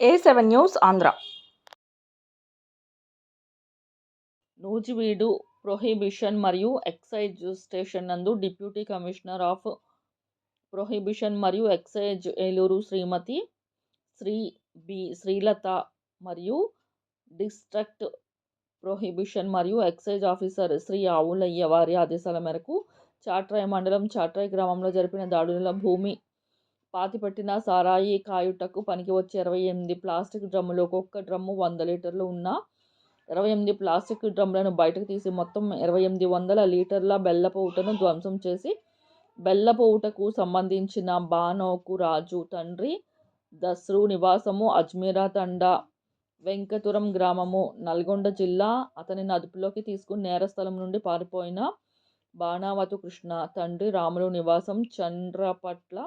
A seven news Andhra. Nuzvid prohibition మరియు excise station నందు deputy commissioner of prohibition మరియు excise Eluru శ్రీమతి Shri B Srilatha మరియు district prohibition మరియు excise officer Shri Avulaiah వారి ఆదేశాల మేరకు చాట్రాయ్ మండలం చాట్రాయ్ గ్రామంలో జరిపిన దాడుల భూమి పాతిపెట్టిన సారాయి కాయుటకు పనికి వచ్చే ఇరవై ఎనిమిది ప్లాస్టిక్ డ్రమ్ములు. ఒక్కొక్క డ్రమ్ము వంద లీటర్లు ఉన్న ఇరవై ఎనిమిది ప్లాస్టిక్ డ్రమ్ములను బయటకు తీసి మొత్తం ఇరవై ఎనిమిది వందల లీటర్ల బెల్లపు ఊటను ధ్వంసం చేసి బెల్లపు ఊటకు సంబంధించిన బానోకు రాజు తండ్రి దస్రు నివాసము అజ్మీరా తండా వెంకటురం గ్రామము నల్గొండ జిల్లా అతనిని అదుపులోకి తీసుకుని నేరస్థలం నుండి పారిపోయిన బాణావతు కృష్ణ తండ్రి రాములు నివాసం చండ్రపట్ల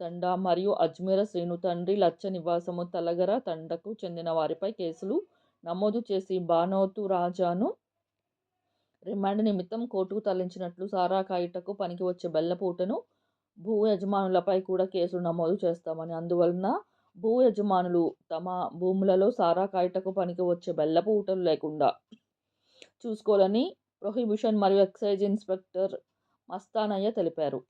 తండా మరియు అజ్మీర శ్రీను తండ్రి లచ్చ నివాసము తలగర తండకు చెందిన వారిపై కేసులు నమోదు చేసి బానోతు రాజాను రిమాండ్ నిమిత్తం కోర్టుకు తరలించినట్లు సారా కాయిటకు పనికి వచ్చే బెల్లపూటను భూ యజమానులపై కూడా కేసులు నమోదు చేస్తామని అందువలన భూ యజమానులు తమ భూములలో సారా కాయిటకు పనికి వచ్చే బెల్లపూటలు లేకుండా చూసుకోవాలని ప్రొహిబిషన్ మరియు ఎక్సైజ్ ఇన్స్పెక్టర్ మస్తానయ్య తెలిపారు.